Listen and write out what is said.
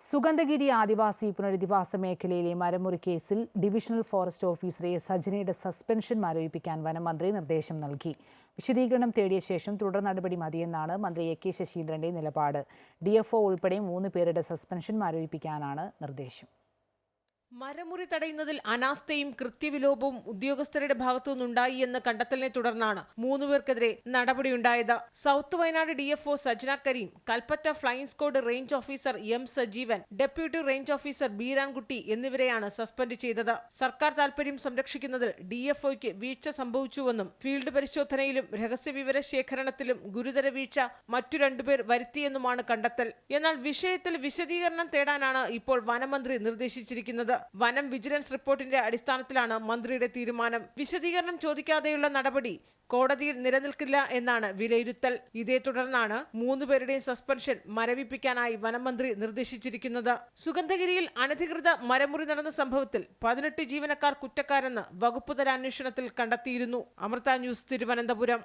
സുഗന്ധഗിരി ആദിവാസി പുനരധിവാസ മേഖലയിലെ മരമുറി കേസിൽ ഡിവിഷണൽ ഫോറസ്റ്റ് ഓഫീസറെ സജനയുടെ സസ്പെൻഷൻ മരവിപ്പിക്കാൻ വനമന്ത്രി നിർദ്ദേശം നൽകി. വിശദീകരണം തേടിയ ശേഷം തുടർ നടപടി മതിയെന്നാണ് മന്ത്രി എ കെ ശശീന്ദ്രന്റെ നിലപാട്. ഡിഎഫ്ഒ ഉൾപ്പെടെ മൂന്ന് പേരുടെ സസ്പെൻഷൻ മരവിപ്പിക്കാനാണ് നിർദ്ദേശം. മരമുറി തടയുന്നതിൽ അനാസ്ഥയും കൃത്യവിലോപവും ഉദ്യോഗസ്ഥരുടെ ഭാഗത്തുനിന്നുണ്ടായി എന്ന കണ്ടെത്തലിനെ തുടർന്നാണ് മൂന്നുപേർക്കെതിരെ നടപടിയുണ്ടായത്. South Wayanad D F O Sajna Kareem Kalpetta flying squad range officer M Sajeevan deputy range officer Beerankutty എന്നിവരെയാണ് സസ്പെൻഡ് ചെയ്തത്. സർക്കാർ താൽപര്യം സംരക്ഷിക്കുന്നതിൽ ഡിഎഫ്ഒയ്ക്ക് വീഴ്ച സംഭവിച്ചുവെന്നും ഫീൽഡ് പരിശോധനയിലും രഹസ്യ വിവര ശേഖരണത്തിലും ഗുരുതര വീഴ്ച മറ്റു രണ്ടുപേർ വരുത്തിയെന്നുമാണ് കണ്ടെത്തൽ. എന്നാൽ വിഷയത്തിൽ വിശദീകരണം തേടാനാണ് ഇപ്പോൾ വനമന്ത്രി നിർദ്ദേശിച്ചിരിക്കുന്നത്. വനം വിജിലൻസ് റിപ്പോർട്ടിന്റെ അടിസ്ഥാനത്തിലാണ് മന്ത്രിയുടെ തീരുമാനം. വിശദീകരണം ചോദിക്കാതെയുള്ള നടപടി കോടതിയിൽ നിലനിൽക്കില്ല എന്നാണ് വിലയിരുത്തൽ. ഇതേ തുടർന്നാണ് മൂന്നുപേരുടെയും സസ്പെൻഷൻ മരവിപ്പിക്കാനായി വനമന്ത്രി നിർദ്ദേശിച്ചിരിക്കുന്നത്. സുഗന്ധഗിരിയിൽ അനധികൃത മരമുറി നടന്ന സംഭവത്തിൽ പതിനെട്ട് ജീവനക്കാർ കുറ്റക്കാരെന്ന് വകുപ്പുതല അന്വേഷണത്തിൽ കണ്ടെത്തിയിരുന്നു. അമൃത ന്യൂസ് തിരുവനന്തപുരം.